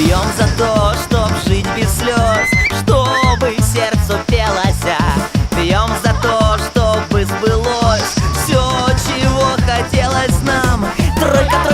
Пьем за то, чтоб жить без слез Чтобы сердцу пелося а. Пьем за то, чтобы сбылось Все, чего хотелось нам. Тройка, тройка